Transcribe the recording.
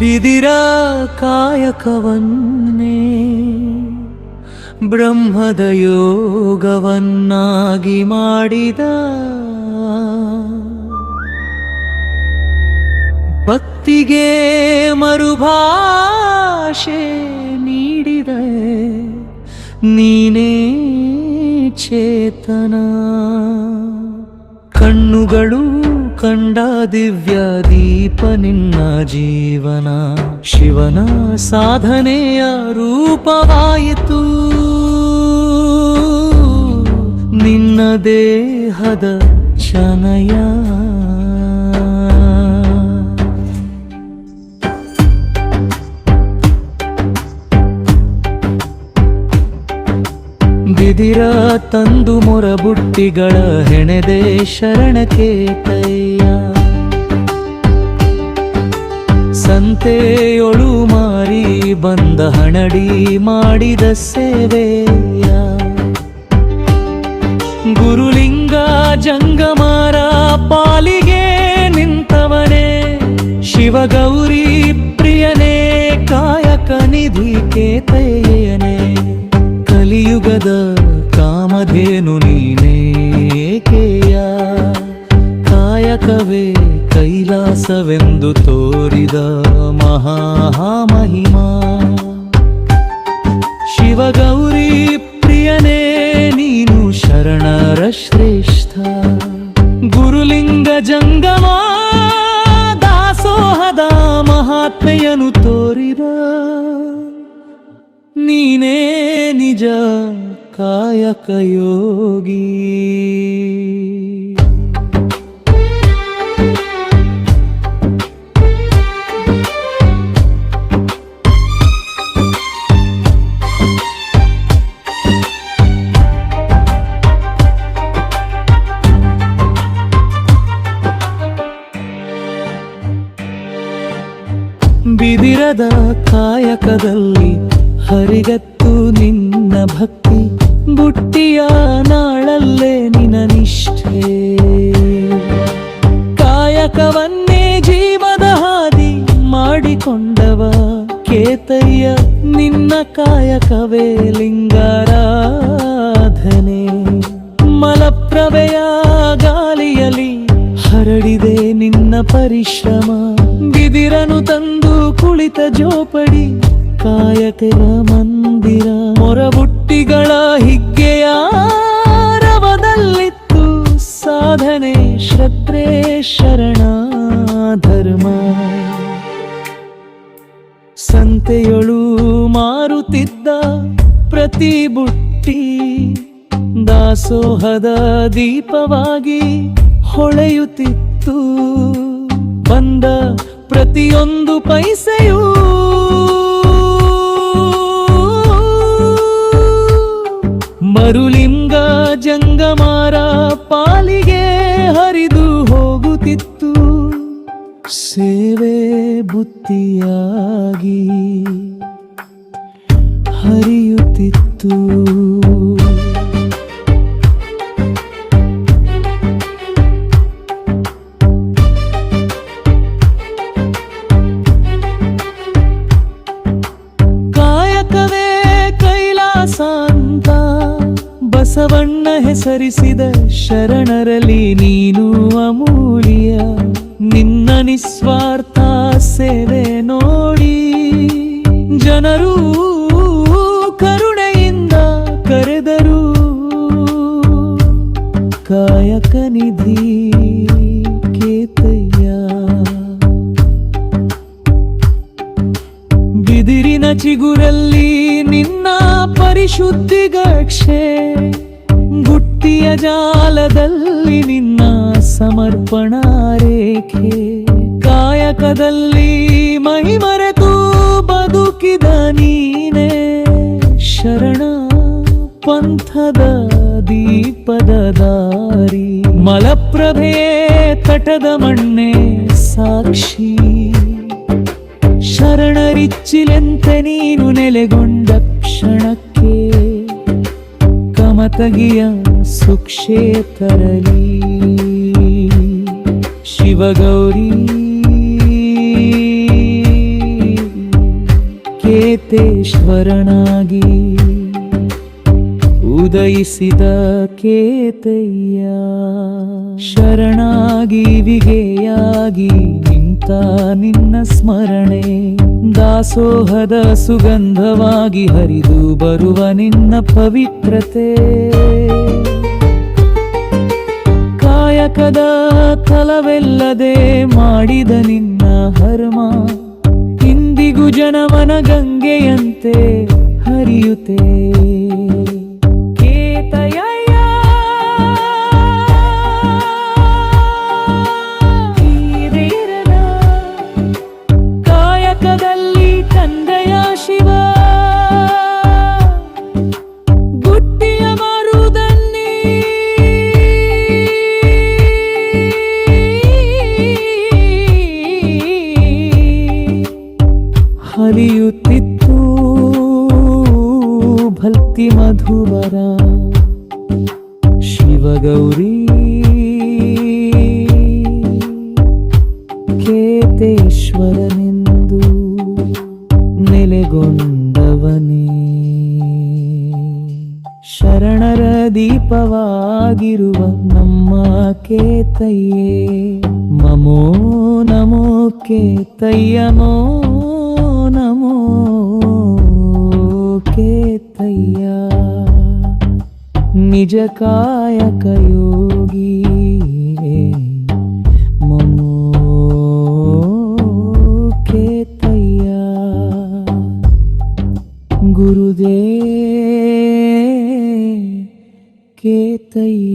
ಬಿದಿರ ಕಾಯಕವನ್ನೇ ಬ್ರಹ್ಮದ ಯೋಗವನ್ನಾಗಿ ಮಾಡಿದ ಭಕ್ತಿಗೆ ಮರುಭಾಷೆ ನೀಡಿದ. ನೀನೇ ಚೇತನ. ಕಣ್ಣುಗಳು ಕಂಡ ದಿವ್ಯ ದೀಪ ನಿನ್ನ ಜೀವನ ಶಿವನ ಸಾಧನೆಯ ರೂಪವಾಯಿತು. ನಿನ್ನ ದೇಹದ ಚನಯ ಬಿದಿರ ತಂದು ಮೊರಬುಟ್ಟಿಗಳ ಹೆಣೆದೆ ಶರಣಕ್ಕೆ ಸಂತೇ ಸಂತೆಯೊಳು ಮಾರಿ ಬಂದ ಹಣಡಿ ಮಾಡಿದ ಸೇವೆಯ. ಗುರುಲಿಂಗ ಜಂಗಮಾರ ಪಾಲಿಗೆ ನಿಂತವನೇ, ಶಿವಗೌರಿ ಪ್ರಿಯನೇ ಕಾಯಕ ನಿಧಿ ಕೇತಯ್ಯನೇ. ಕಲಿಯುಗದ ಕಾಮಧೇನು ನೀನೇಕೆಯ ಕಾಯಕವೇ ಕೈಲಾಸವೆಂದು ತೋರಿದ ಮಹಾಮಹಿಮಾ. ಶಿವಗೌರಿ ಪ್ರಿಯನೇ, ನೀನು ಶರಣರ ಶ್ರೇಷ್ಠ. ಗುರುಲಿಂಗ ಜಂಗಮ, ದಾಸೋಹದ ಮಹಾತ್ಮೆಯನು ತೋರಿದ ನೀನೇ ನಿಜ ಕಾಯಕ ಯೋಗಿ. ಬಿದಿರದ ಕಾಯಕದಲ್ಲಿ ಹರಿಗತ್ತು ನಿನ್ನ ಭಕ್ತಿ, ಬುಟ್ಟಿಯ ನಾಳಲ್ಲೇ ನಿನ ನಿಷ್ಠೆ. ಕಾಯಕವನ್ನೇ ಜೀವದ ಹಾದಿ ಮಾಡಿಕೊಂಡವ ಕೇತಯ್ಯ, ನಿನ್ನ ಕಾಯಕವೇ ಲಿಂಗಾರಾಧನೆ. ಮಲಪ್ರವೆಯ ಗಾಲಿಯಲಿ ಹರಡಿದೆ ನಿನ್ನ ಪರಿಶ್ರಮ, ಬಿದಿರನು ತಂದು ಕುಳಿತ ಜೋಪಡಿ. ಕಾಯಕರ ಮಂದಿರ. ಮೊರಬುಟ್ಟಿಗಳ ಹಿಗ್ಗೆಯ ರವದಲ್ಲಿತ್ತು ಸಾಧನೆ ಶ್ರದ್ಧೆ ಶರಣ ಧರ್ಮ. ಸಂತೆಯೊಳು ಮಾರುತ್ತಿದ್ದ ಪ್ರತಿ ಬುಟ್ಟಿ ದಾಸೋಹದ ದೀಪವಾಗಿ ಹೊಳೆಯುತ್ತಿತ್ತು. ಬಂದ ಪ್ರತಿಯೊಂದು ಪೈಸೆಯೂ ಮರುಲಿಂಗ ಜಂಗಮಾರ ಪಾಲಿಗೆ ಹರಿದು ಹೋಗುತ್ತಿತ್ತು. ಸೇವೆ ಬುತ್ತಿಯಾಗಿ ಹರಿಯುತ್ತಿತ್ತು. ಹೆಸರಿಸಿದ ಶರಣರಲ್ಲಿ ನೀನು ಅಮೂಲ್ಯ. ನಿನ್ನ ನಿಸ್ವಾರ್ಥ ಸೇವೆ ನೋಡಿ. ಜನರು ಕರುಣೆಯಿಂದ ಕರೆದರು. ಕಾಯಕ ನಿಧಿ ಕೇತಯ್ಯ. ಬಿದಿರಿನ ಚಿಗುರಲ್ಲಿ ನಿನ್ನ ಪರಿಶುದ್ಧಿಗಕ್ಷೆ. ಗುಟ್ಟಿಯ ಜಾಲದಲ್ಲಿ ನಿನ್ನ ಸಮರ್ಪಣಾ ರೇಖೆ. ಕಾಯಕದಲ್ಲಿ ಮಹಿಮರೆತು ಬದುಕಿದ ನೀನೆ. ಶರಣ ಪಂಥದ ದೀಪದ ದಾರಿ. ಮಲಪ್ರಭೆ ತಟದ ಮಣ್ಣೆ ಸಾಕ್ಷಿ. ಶರಣರಿಚ್ಚಿಲೆಂತೆ ನೀನು ನೆಲೆಗೊಂಡ ಕ್ಷಣಕ್ಕೆ. ಕಮತಗಿಯ ಸುಕ್ಷೇತರಲಿ ಶಿವಗೌರಿ ಕೇತೇಶ್ವರನಾಗಿ ಉದಯಿಸಿದ ಕೇತಯ್ಯ ಶರಣಾಗಿ ವಿಗೆಯಾಗಿ ನಿಂತ ನಿನ್ನ ಸ್ಮರಣೆ ದಾಸೋಹದ ಸುಗಂಧವಾಗಿ ಹರಿದು ಬರುವ ನಿನ್ನ ಪವಿತ್ರತೆ. ಕಾಯಕದ ಫಲವೆಲ್ಲದೆ ಮಾಡಿದ ನಿನ್ನ ಹರ್ಮ. ಇಂದಿಗೂ ಜನಮನ ಗಂಗೆಯಂತೆ ಹರಿಯುತ್ತೆ. ಕೇತಯಯ್ಯ ಭಕ್ತಿ ಮಧುವರ ಶಿವಗೌರಿ. ಕೇತೇಶ್ವರನೆಂದು ನೆಲೆಗೊಂಡವನೇ. ಶರಣರ ದೀಪವಾಗಿರುವ ನಮ್ಮ ಕೇತಯ್ಯೇ ಮಮೋ ನಮೋ ಕೇತಯ್ಯನೋ. ನಿಜ ಕಾಯಕ ಯೋಗಿ ಮಮೋ ಕೇತಯ್ಯ. ಗುರುದೇ ಕೇತಯ್ಯ.